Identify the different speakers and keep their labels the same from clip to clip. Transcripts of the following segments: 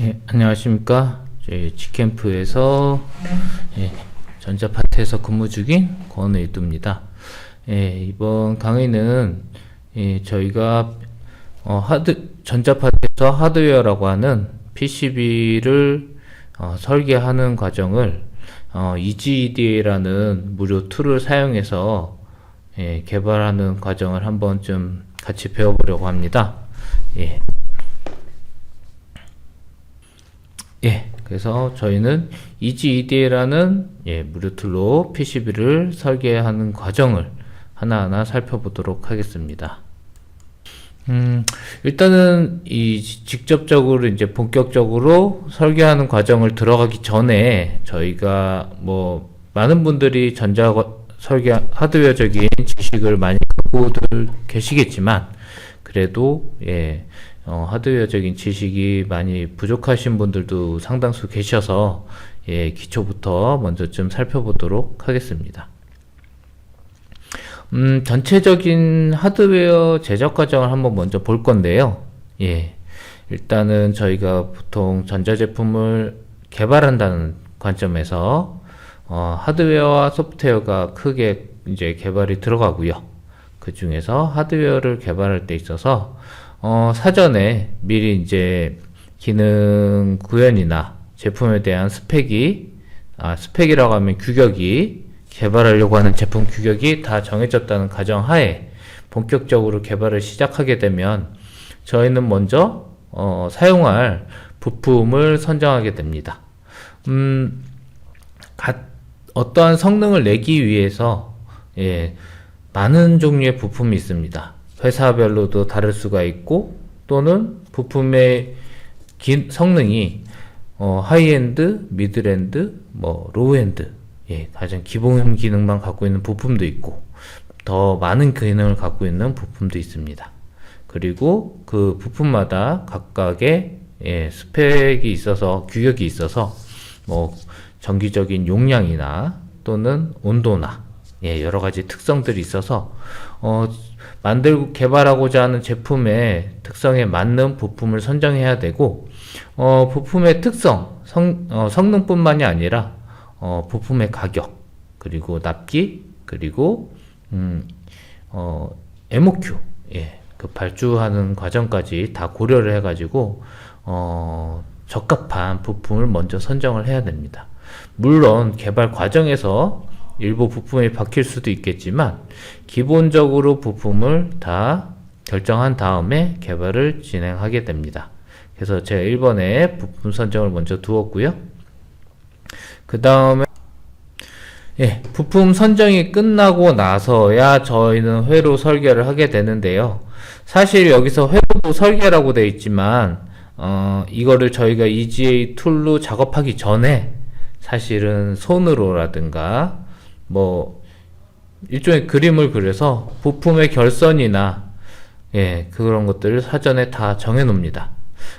Speaker 1: 예, 안녕하십니까. 저희 지캠프에서 예, 전자파트에서 근무 중인 권의두입니다. 예, 이번 강의는 예, 저희가 어, 하드 전자파트에서 하드웨어라고 하는 PCB를 어, 설계하는 과정을 어, EGEDA라는 무료 툴을 사용해서 예, 개발하는 과정을 한번 좀 같이 배워보려고 합니다. 예. 예, 그래서 저희는 EGEDA라는 예, 무료 툴로 PCB를 설계하는 과정을 하나하나 살펴보도록 하겠습니다. 음, 일단은 이 지- 직접적으로 이제 본격적으로 설계하는 과정을 들어가기 전에 저희가 뭐 많은 분들이 전자 과- 설계 하드웨어적인 지식을 많이 갖고들 계시겠지만 그래도 예, 어, 하드웨어적인 지식이 많이 부족하신 분들도 상당수 계셔서 예, 기초부터 먼저 좀 살펴보도록 하겠습니다. 음, 전체적인 하드웨어 제작 과정을 한번 먼저 볼 건데요. 예. 일단은 저희가 보통 전자제품을 개발한다는 관점에서 어, 하드웨어와 소프트웨어가 크게 이제 개발이 들어가고요. 그 중에서 하드웨어를 개발할 때 있어서 어, 사전에 미리 이제 기능 구현이나 제품에 대한 스펙이 아, 스펙이라고 하면 규격이 개발하려고 하는 제품 규격이 다 정해졌다는 가정하에 본격적으로 개발을 시작하게 되면 저희는 먼저 어, 사용할 부품을 선정하게 됩니다. 음, 가- 어떠한 성능을 내기 위해서 예, 많은 종류의 부품이 있습니다. 회사별로도 다를 수가 있고 또는 부품의 기- 성능이 어, 하이엔드, 미드엔드, 뭐 로우엔드, 예, 가장 기본 기능만 갖고 있는 부품도 있고 더 많은 기능을 갖고 있는 부품도 있습니다. 그리고 그 부품마다 각각의 예, 스펙이 있어서 규격이 있어서 뭐 정기적인 용량이나 또는 온도나 예, 여러 가지 특성들이 있어서 어, 만들고 개발하고자 하는 제품의 특성에 맞는 부품을 선정해야 되고 어, 부품의 특성, 성, 어, 성능뿐만이 아니라 어, 부품의 가격 그리고 납기 그리고 음, 어, MOQ 예, 그 발주하는 과정까지 다 고려를 해가지고 어, 적합한 부품을 먼저 선정을 해야 됩니다. 물론 개발 과정에서 일부 부품이 바뀔 수도 있겠지만 기본적으로 부품을 다 결정한 다음에 개발을 진행하게 됩니다. 그래서 제가 1번에 부품 선정을 먼저 두었고요. 그 다음에 예, 부품 선정이 끝나고 나서야 저희는 회로 설계를 하게 되는데요. 사실 여기서 회로도 설계라고 되어 있지만 어, 이거를 저희가 EGA 툴로 작업하기 전에 사실은 손으로라든가 뭐 일종의 그림을 그려서 부품의 결선이나 예, 그런 것들을 사전에 다 정해 놓습니다.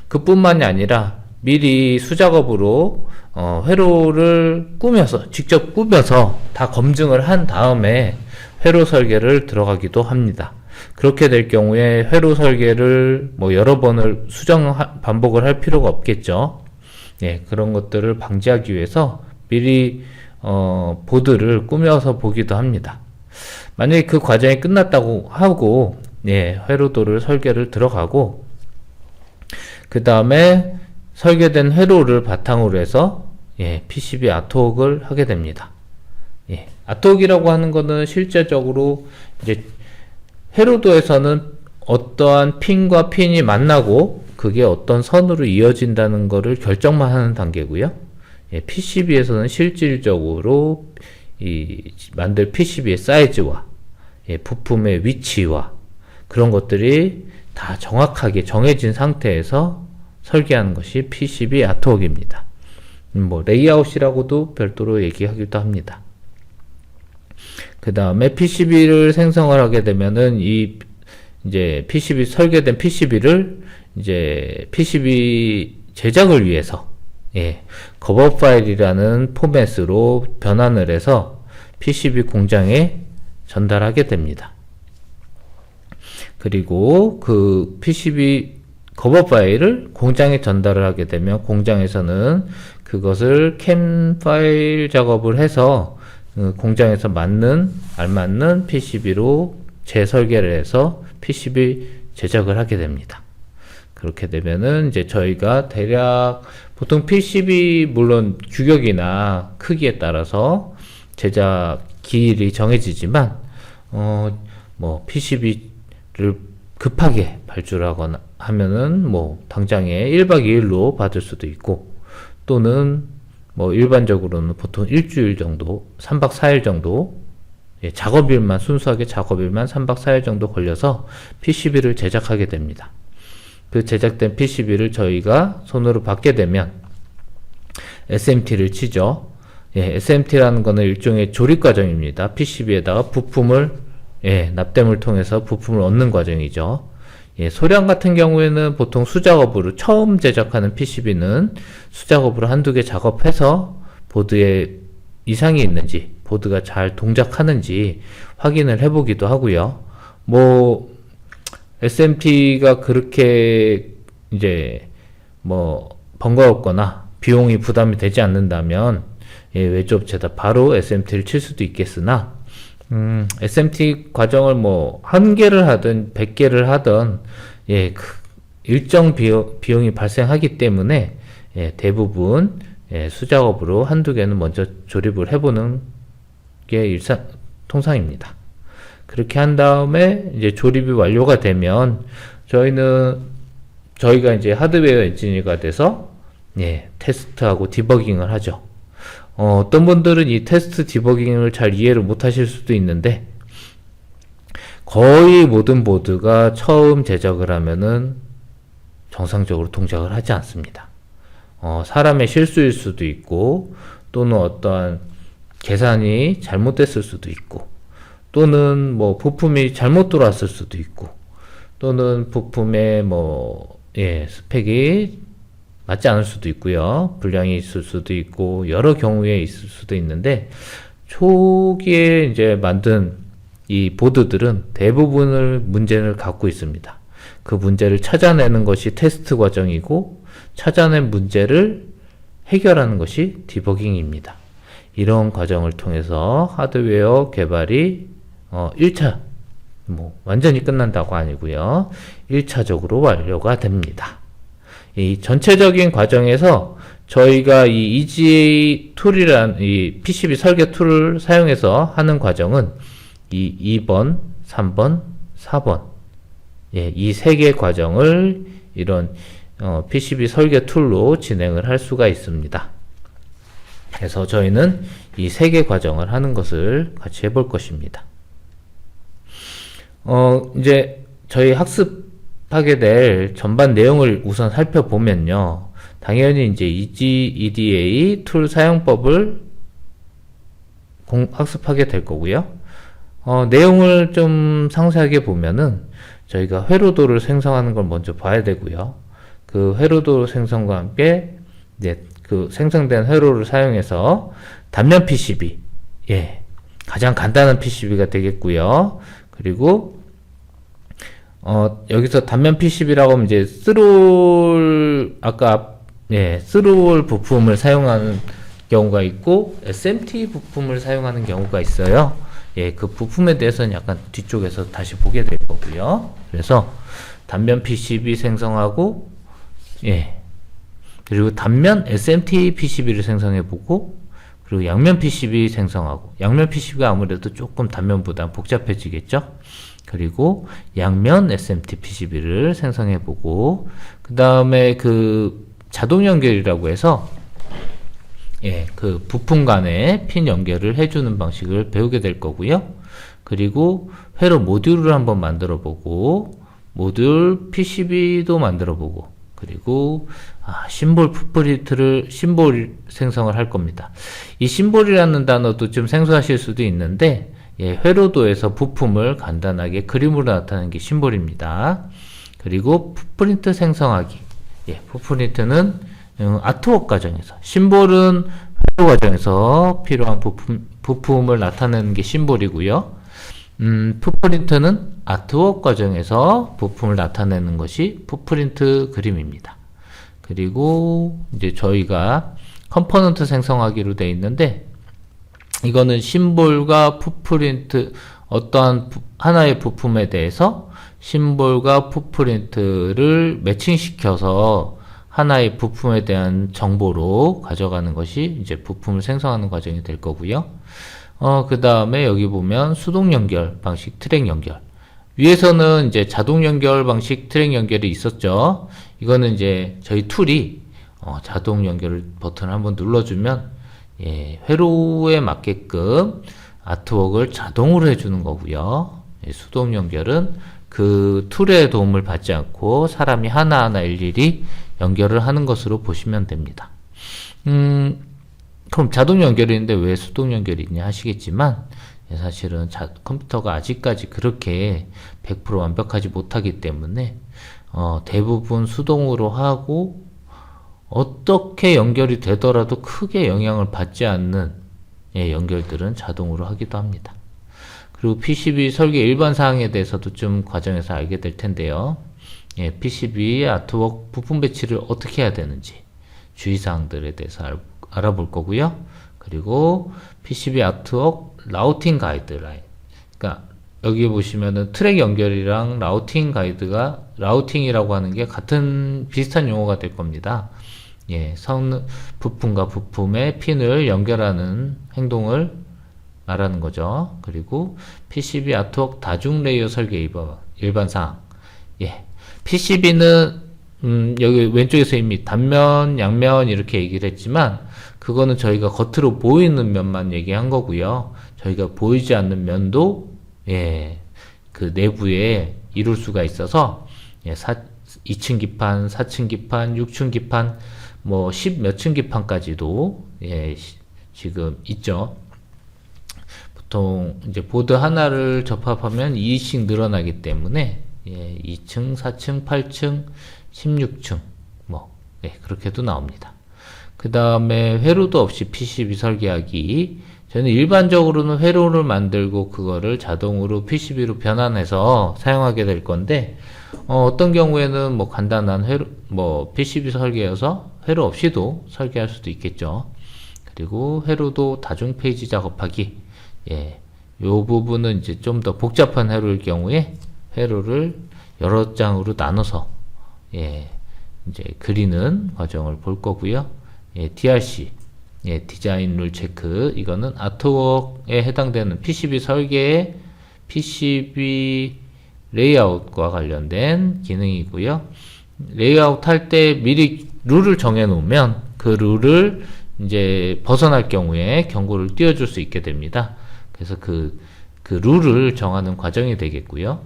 Speaker 1: 그뿐만이 아니라 미리 수작업으로 어, 회로를 꾸며서 직접 꾸며서 다 검증을 한 다음에 회로 설계를 들어가기도 합니다. 그렇게 될 경우에 회로 설계를 뭐 여러 번을 수정 반복을 할 필요가 없겠죠. 예, 그런 것들을 방지하기 위해서 미리 어, 보드를 꾸며서 보기도 합니다. 만약에 그 과정이 끝났다고 하고 예, 회로도를 설계를 들어가고 그 다음에 설계된 회로를 바탕으로 해서 예, PCB 아트웍을 하게 됩니다. 예, 아트웍이라고 하는 거는 실제적으로 이제 회로도에서는 어떠한 핀과 핀이 만나고 그게 어떤 선으로 이어진다는 거를 결정만 하는 단계고요. 예, PCB에서는 실질적으로 이 만들 PCB의 사이즈와 예, 부품의 위치와 그런 것들이 다 정확하게 정해진 상태에서 설계하는 것이 PCB 아트웍입니다. 음, 뭐 레이아웃이라고도 별도로 얘기하기도 합니다. 그 다음에 PCB를 생성을 하게 되면은 이 이제 PCB 설계된 PCB를 이제 PCB 제작을 위해서 예, 거버 파일이라는 포맷으로 변환을 해서 PCB 공장에 전달하게 됩니다. 그리고 그 PCB 커버 파일을 공장에 전달을 하게 되면 공장에서는 그것을 캠 파일 작업을 해서 어, 공장에서 맞는 알맞는 PCB로 재설계를 해서 PCB 제작을 하게 됩니다. 그렇게 되면은 이제 저희가 대략 보통 PCB 물론 규격이나 크기에 따라서 제작 기일이 정해지지만 어 뭐 PCB를 급하게 발주하거나 하면은 뭐 당장에 1박 2일로 받을 수도 있고 또는 뭐 일반적으로는 보통 일주일 정도, 3박 4일 정도 예, 작업일만 순수하게 작업일만 3박 4일 정도 걸려서 PCB를 제작하게 됩니다. 그 제작된 PCB를 저희가 손으로 받게 되면 SMT를 치죠. 예, SMT라는 거는 일종의 조립 과정입니다. PCB에다가 부품을 예, 납땜을 통해서 부품을 얻는 과정이죠. 예, 소량 같은 경우에는 보통 수작업으로 처음 제작하는 PCB는 수작업으로 한두 개 작업해서 보드에 이상이 있는지, 보드가 잘 동작하는지 확인을 해보기도 하고요. 뭐, SMT가 그렇게 이제 뭐 번거롭거나 비용이 부담이 되지 않는다면 예, 외주업체다 바로 SMT를 칠 수도 있겠으나 음, SMT 과정을 뭐, 한 개를 하든, 백 개를 하든, 예, 그 일정 비용, 비용이 발생하기 때문에, 예, 대부분, 예, 수작업으로 한두 개는 먼저 조립을 해보는 게 일상, 통상입니다. 그렇게 한 다음에, 이제 조립이 완료가 되면, 저희는, 저희가 이제 하드웨어 엔지니어가 돼서, 예, 테스트하고 디버깅을 하죠. 어, 떤 분들은 이 테스트 디버깅을 잘 이해를 못 하실 수도 있는데, 거의 모든 보드가 처음 제작을 하면은 정상적으로 동작을 하지 않습니다. 어, 사람의 실수일 수도 있고, 또는 어떠한 계산이 잘못됐을 수도 있고, 또는 뭐 부품이 잘못 들어왔을 수도 있고, 또는 부품의 뭐, 예, 스펙이 맞지 않을 수도 있고요. 불량이 있을 수도 있고 여러 경우에 있을 수도 있는데 초기에 이제 만든 이 보드들은 대부분을 문제를 갖고 있습니다. 그 문제를 찾아내는 것이 테스트 과정이고 찾아낸 문제를 해결하는 것이 디버깅입니다. 이런 과정을 통해서 하드웨어 개발이 어 1차 뭐 완전히 끝난다고 아니고요. 1차적으로 완료가 됩니다. 이 전체적인 과정에서 저희가 이 EGA 툴이란 이 PCB 설계 툴을 사용해서 하는 과정은 이 2번, 3번, 4번 예, 이 세 개 과정을 이런 어, PCB 설계 툴로 진행을 할 수가 있습니다. 그래서 저희는 이 세 개 과정을 하는 것을 같이 해볼 것입니다. 어, 이제 저희 학습 하게 될 전반 내용을 우선 살펴보면요. 당연히 이제 EG, EDA 툴 사용법을 공, 학습하게 될 거고요. 어, 내용을 좀 상세하게 보면은 저희가 회로도를 생성하는 걸 먼저 봐야 되고요. 그 회로도 생성과 함께 이제 그 생성된 회로를 사용해서 단면 PCB, 예, 가장 간단한 PCB가 되겠고요. 그리고 어, 여기서 단면 PCB라고 하면 이제 스롤, 아까, 예, 스롤 부품을 사용하는 경우가 있고, SMT 부품을 사용하는 경우가 있어요. 예, 그 부품에 대해서는 약간 뒤쪽에서 다시 보게 될 거고요. 그래서 단면 PCB 생성하고, 예, 그리고 단면 SMT PCB를 생성해 보고, 그리고 양면 PCB 생성하고, 양면 PCB가 아무래도 조금 단면보다 복잡해지겠죠? 그리고 양면 SMT PCB를 생성해 보고 그 다음에 그 자동 연결이라고 해서 예, 그 부품 간에 핀 연결을 해주는 방식을 배우게 될 거고요. 그리고 회로 모듈을 한번 만들어 보고 모듈 PCB도 만들어 보고 그리고 아, 심볼 풋프린트를 심볼 생성을 할 겁니다. 이 심볼이라는 단어도 좀 생소하실 수도 있는데 예, 회로도에서 부품을 간단하게 그림으로 나타내는 게 심볼입니다. 그리고 풋프린트 생성하기. 예, 풋프린트는 음, 아트웍 과정에서, 심볼은 회로 과정에서 필요한 부품, 부품을 나타내는 게 심볼이고요. 음, 풋프린트는 아트웍 과정에서 부품을 나타내는 것이 풋프린트 그림입니다. 그리고 이제 저희가 컴포넌트 생성하기로 되어 있는데 이거는 심볼과 풋프린트 어떠한 부- 하나의 부품에 대해서 심볼과 풋프린트를 매칭시켜서 하나의 부품에 대한 정보로 가져가는 것이 이제 부품을 생성하는 과정이 될 거고요. 어, 그 다음에 여기 보면 수동 연결 방식 트랙 연결. 위에서는 이제 자동 연결 방식 트랙 연결이 있었죠. 이거는 이제 저희 툴이 어, 자동 연결 버튼을 한번 눌러주면 예, 회로에 맞게끔 아트웍을 자동으로 해주는 거고요. 예, 수동 연결은 그 툴의 도움을 받지 않고 사람이 하나하나 일일이 연결을 하는 것으로 보시면 됩니다. 음, 그럼 자동 연결인데 왜 수동 연결이 있냐 하시겠지만 예, 사실은 자- 컴퓨터가 아직까지 그렇게 100% 완벽하지 못하기 때문에 어, 대부분 수동으로 하고 어떻게 연결이 되더라도 크게 영향을 받지 않는 예, 연결들은 자동으로 하기도 합니다. 그리고 PCB 설계 일반 사항에 대해서도 좀 과정에서 알게 될 텐데요. 예, PCB 아트웍 부품 배치를 어떻게 해야 되는지 주의사항들에 대해서 알, 알아볼 거고요. 그리고 PCB 아트웍 라우팅 가이드라인. 그러니까 여기 보시면은 트랙 연결이랑 라우팅 가이드가 라우팅이라고 하는 게 같은 비슷한 용어가 될 겁니다. 예, 성 부품과 부품의 핀을 연결하는 행동을 말하는 거죠. 그리고 PCB 아트웍 다중 레이어 설계 일반, 일반 사항. 예. PCB는 음, 여기 왼쪽에서 이미 단면, 양면 이렇게 얘기를 했지만 그거는 저희가 겉으로 보이는 면만 얘기한 거고요. 저희가 보이지 않는 면도 예, 그 내부에 이룰 수가 있어서 예, 사, 2층 기판, 4층 기판, 6층 기판, 뭐 10 몇 층 기판까지도 예, 시- 지금 있죠. 보통 이제 보드 하나를 접합하면 2씩 늘어나기 때문에 예, 2층, 4층, 8층, 16층 뭐 예, 그렇게도 나옵니다. 그 다음에 회로도 없이 PCB 설계하기. 저는 일반적으로는 회로를 만들고 그거를 자동으로 PCB로 변환해서 사용하게 될 건데 어, 떤 경우에는 뭐 간단한 회로, 뭐 PCB 설계여서 회로 없이도 설계할 수도 있겠죠. 그리고 회로도 다중 페이지 작업하기. 예. 요 부분은 이제 좀 더 복잡한 회로일 경우에 회로를 여러 장으로 나눠서 예. 이제 그리는 과정을 볼 거고요. 예, DRC. 예, 디자인 룰 체크. 이거는 아트웍에 해당되는 PCB 설계의 PCB 레이아웃과 관련된 기능이고요. 레이아웃 할 때 미리 룰을 정해 놓으면 그 룰을 이제 벗어날 경우에 경고를 띄워줄 수 있게 됩니다. 그래서 그, 그 룰을 정하는 과정이 되겠고요.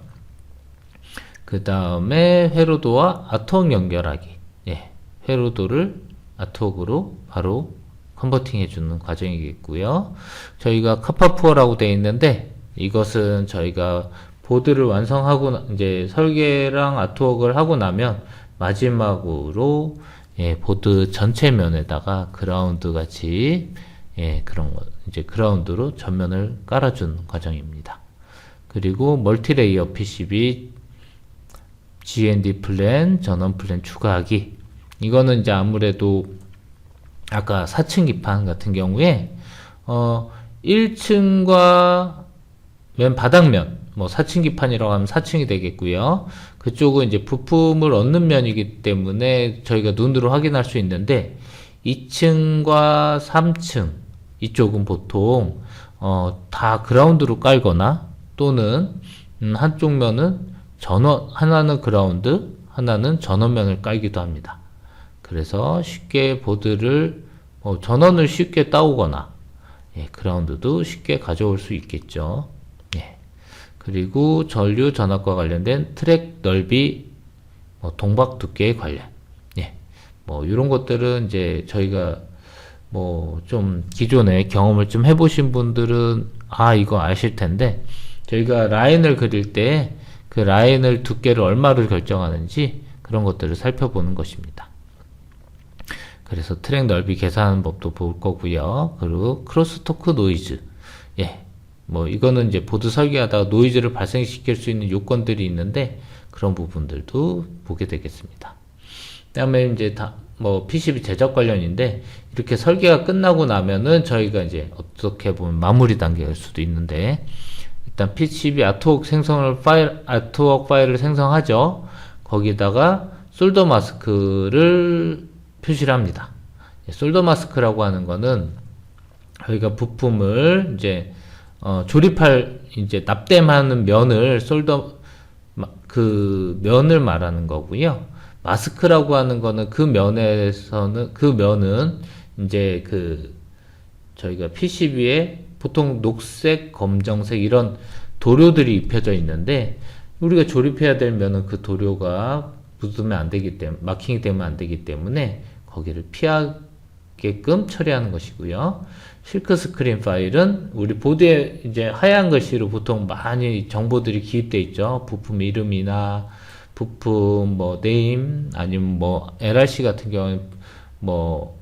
Speaker 1: 그 다음에 회로도와 아트웍 연결하기. 예, 회로도를 아트웍으로 바로 컨버팅 해주는 과정이겠고요. 저희가 카파푸어라고 되어 있는데 이것은 저희가 보드를 완성하고 나- 이제 설계랑 아트웍을 하고 나면 마지막으로 예, 보드 전체 면에다가 그라운드 같이 예, 그런 거 이제 그라운드로 전면을 깔아준 과정입니다. 그리고 멀티레이어 PCB GND 플랜, 전원 플랜 추가하기. 이거는 이제 아무래도 아까 4층 기판 같은 경우에 어 1층과 맨 바닥면 뭐 4층 기판이라고 하면 4층이 되겠고요. 그쪽은 이제 부품을 얻는 면이기 때문에 저희가 눈으로 확인할 수 있는데 2층과 3층 이쪽은 보통 어, 다 그라운드로 깔거나 또는 음, 한쪽 면은 전원 하나는 그라운드 하나는 전원면을 깔기도 합니다. 그래서 쉽게 보드를 어, 전원을 쉽게 따오거나 예, 그라운드도 쉽게 가져올 수 있겠죠. 예. 그리고 전류 전압과 관련된 트랙 넓이 뭐 동박 두께의 관련 예. 뭐 이런 것들은 이제 저희가 뭐 좀 기존에 경험을 좀 해보신 분들은 아 이거 아실 텐데 저희가 라인을 그릴 때 그 라인을 두께를 얼마를 결정하는지 그런 것들을 살펴보는 것입니다. 그래서 트랙 넓이 계산하는 법도 볼 거고요. 그리고 크로스토크 노이즈. 예. 뭐 이거는 이제 보드 설계하다가 노이즈를 발생시킬 수 있는 요건들이 있는데 그런 부분들도 보게 되겠습니다. 그다음에 이제 다 뭐 PCB 제작 관련인데 이렇게 설계가 끝나고 나면은 저희가 이제 어떻게 보면 마무리 단계일 수도 있는데 일단 PCB 아트웍 생성을 파일 아트웍 파일을 생성하죠. 거기다가 솔더 마스크를 표시를 합니다. 예, 솔더 마스크라고 하는 거는 저희가 부품을 이제 어, 조립할 이제 납땜하는 면을 솔더 마- 그 면을 말하는 거고요. 마스크라고 하는 거는 그 면에서는 그 면은 이제 그 저희가 PCB에 보통 녹색, 검정색 이런 도료들이 입혀져 있는데 우리가 조립해야 될 면은 그 도료가 묻으면 안 되기 때문에 마킹이 되면 안 되기 때문에 거기를 피하게끔 처리하는 것이고요. 실크 스크린 파일은 우리 보드에 이제 하얀 글씨로 보통 많이 정보들이 기입돼 있죠. 부품 이름이나 부품 뭐 네임 아니면 뭐 LRC 같은 경우는 뭐뭐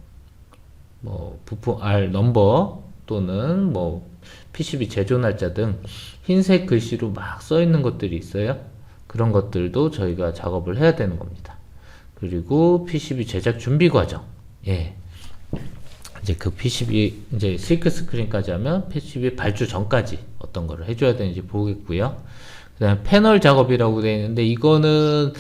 Speaker 1: 부품 R 넘버 또는 뭐 PCB 제조 날짜 등 흰색 글씨로 막 써 있는 것들이 있어요. 그런 것들도 저희가 작업을 해야 되는 겁니다. 그리고 PCB 제작 준비 과정. 예. 이제 그 PCB 이제 실크 스크린까지 하면 PCB 발주 전까지 어떤 거를 해줘야 되는지 보겠고요. 그다음 패널 작업이라고 되어 있는데 이거는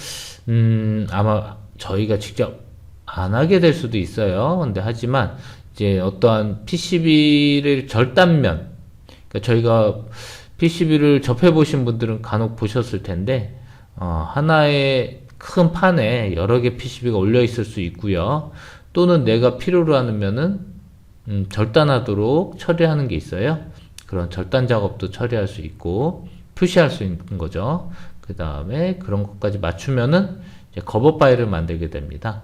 Speaker 1: 음 아마 저희가 직접 안 하게 될 수도 있어요. 근데 하지만 이제 어떠한 PCB를 절단면 그러니까 저희가 PCB를 접해 보신 분들은 간혹 보셨을 텐데 어, 하나의 큰 판에 여러 개 PCB가 올려 있을 수 있고요. 또는 내가 필요로 하면은 음, 절단하도록 처리하는 게 있어요. 그런 절단 작업도 처리할 수 있고 표시할 수 있는 거죠. 그 다음에 그런 것까지 맞추면은 이제 커버 파일을 만들게 됩니다.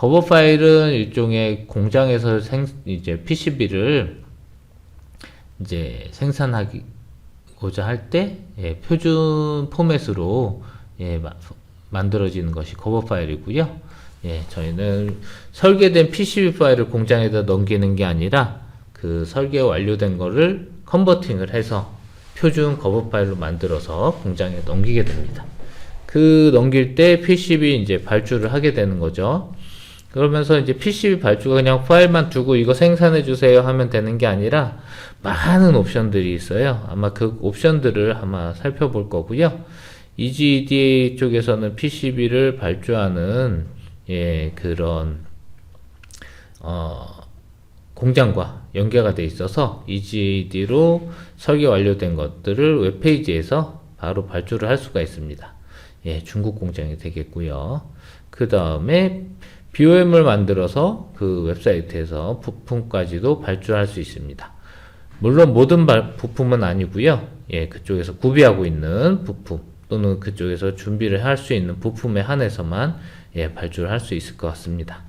Speaker 1: 커버 파일은 일종의 공장에서 생, 이제 PCB를 이제 생산하고자 할 때 예, 표준 포맷으로 예, 마- 만들어지는 것이 커버 파일이고요. 예, 저희는 설계된 PCB 파일을 공장에다 넘기는 게 아니라 그 설계 완료된 거를 컨버팅을 해서 표준 커버 파일로 만들어서 공장에 넘기게 됩니다. 그 넘길 때 PCB 이제 발주를 하게 되는 거죠. 그러면서 이제 PCB 발주가 그냥 파일만 두고 이거 생산해 주세요 하면 되는 게 아니라 많은 옵션들이 있어요. 아마 그 옵션들을 아마 살펴볼 거고요. EGDA 쪽에서는 PCB를 발주하는 예, 그런 어, 공장과 연계가 돼 있어서 EGD로 설계 완료된 것들을 웹페이지에서 바로 발주를 할 수가 있습니다. 예, 중국 공장이 되겠고요. 그 다음에 BOM을 만들어서 그 웹사이트에서 부품까지도 발주할 수 있습니다. 물론 모든 발- 부품은 아니고요. 예, 그쪽에서 구비하고 있는 부품 또는 그쪽에서 준비를 할 수 있는 부품에 한해서만 예, 발주를 할 수 있을 것 같습니다.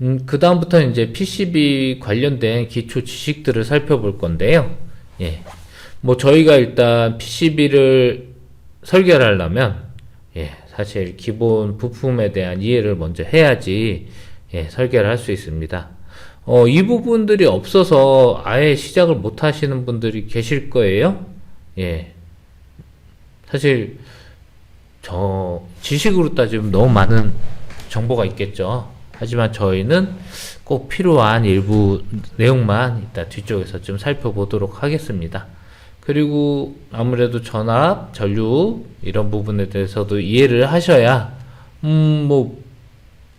Speaker 1: 음, 그 다음부터 이제 PCB 관련된 기초 지식들을 살펴볼 건데요. 예. 뭐 저희가 일단 PCB를 설계를 하려면 예, 사실 기본 부품에 대한 이해를 먼저 해야지 예, 설계를 할 수 있습니다. 어, 이 부분들이 없어서 아예 시작을 못 하시는 분들이 계실 거예요. 예. 사실 저 지식으로 따지면 너무 많은 정보가 있겠죠. 하지만 저희는 꼭 필요한 일부 내용만 이따 뒤쪽에서 좀 살펴보도록 하겠습니다. 그리고 아무래도 전압, 전류 이런 부분에 대해서도 이해를 하셔야 음 뭐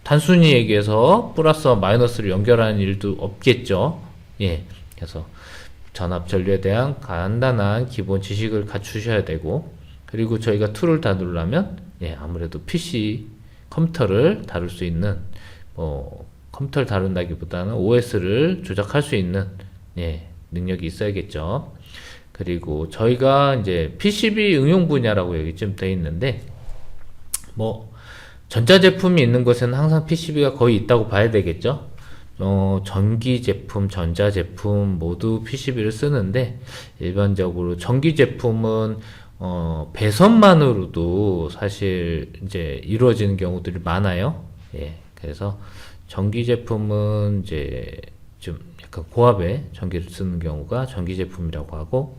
Speaker 1: 단순히 얘기해서 플러스와 마이너스를 연결하는 일도 없겠죠. 예. 그래서 전압 전류에 대한 간단한 기본 지식을 갖추셔야 되고 그리고 저희가 툴을 다루려면 예, 아무래도 PC 컴퓨터를 다룰 수 있는 뭐 컴퓨터를 다룬다기보다는 OS를 조작할 수 있는 예, 능력이 있어야겠죠. 그리고 저희가 이제 PCB 응용 분야라고 여기 좀 돼 있는데 뭐 전자제품이 있는 곳에는 항상 PCB가 거의 있다고 봐야 되겠죠. 어, 전기 제품, 전자 제품 모두 PCB를 쓰는데 일반적으로 전기 제품은 어, 배선만으로도 사실 이제 이루어지는 경우들이 많아요. 예. 그래서 전기 제품은 이제 좀 약간 고압의 전기를 쓰는 경우가 전기 제품이라고 하고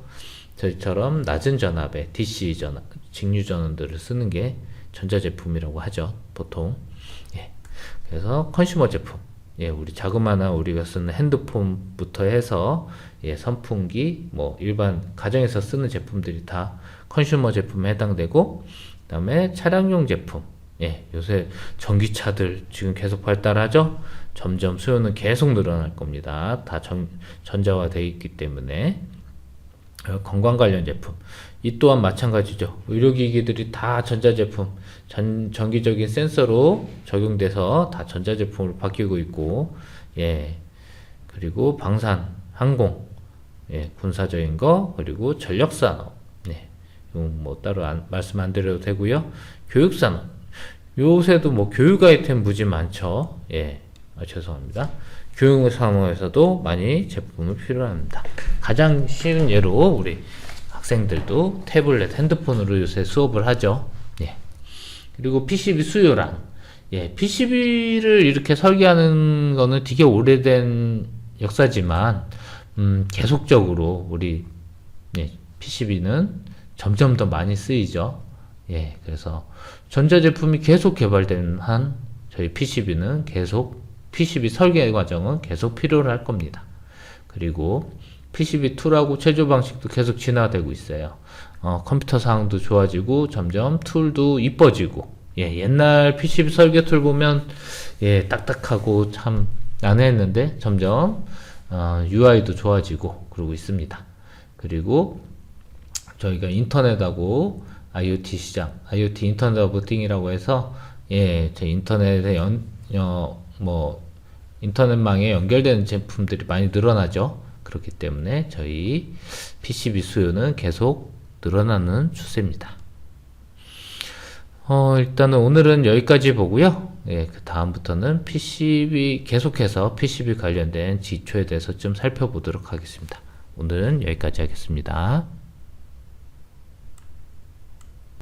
Speaker 1: 저희처럼 낮은 전압의 DC 전압, 직류 전원들을 쓰는 게 전자 제품이라고 하죠. 보통. 예. 그래서 컨슈머 제품. 예, 우리 자그마한 우리가 쓰는 핸드폰부터 해서 예, 선풍기, 뭐 일반 가정에서 쓰는 제품들이 다 컨슈머 제품에 해당되고 그다음에 차량용 제품. 예, 요새 전기차들 지금 계속 발달하죠. 점점 수요는 계속 늘어날 겁니다. 다 전, 전자화되어 있기 때문에 어, 건강 관련 제품 이 또한 마찬가지죠. 의료기기들이 다 전자제품, 전, 전기적인 센서로 적용돼서 다 전자제품으로 바뀌고 있고, 예. 그리고 방산, 항공, 예. 군사적인 거, 그리고 전력산업, 예. 뭐 따로 안, 말씀 안 드려도 되고요. 교육산업. 요새도 뭐 교육 아이템 무지 많죠. 예. 아, 죄송합니다. 교육 산업에서도 많이 제품을 필요합니다. 가장 쉬운 예로 우리 학생들도 태블릿, 핸드폰으로 요새 수업을 하죠. 예. 그리고 PCB 수요랑 예, PCB를 이렇게 설계하는 거는 되게 오래된 역사지만 음, 계속적으로 우리 예, PCB는 점점 더 많이 쓰이죠. 예, 그래서 전자제품이 계속 개발되는 한 저희 PCB는 계속 PCB 설계 과정은 계속 필요로 할 겁니다. 그리고 PCB2라고 체조 방식도 계속 진화되고 있어요. 어, 컴퓨터 사항도 좋아지고 점점 툴도 이뻐지고 예, 옛날 PCB 설계 툴 보면 예, 딱딱하고 참 난해했는데 점점 어, UI도 좋아지고 그러고 있습니다. 그리고 저희가 인터넷하고 IoT 시장, IoT 인터넷 오브 띵이라고 해서 예, 제 인터넷에 연, 어, 뭐 인터넷망에 연결되는 제품들이 많이 늘어나죠. 그렇기 때문에 저희 PCB 수요는 계속 늘어나는 추세입니다. 어, 일단은 오늘은 여기까지 보고요. 예, 그 다음부터는 PCB 계속해서 PCB 관련된 지초에 대해서 좀 살펴보도록 하겠습니다. 오늘은 여기까지 하겠습니다.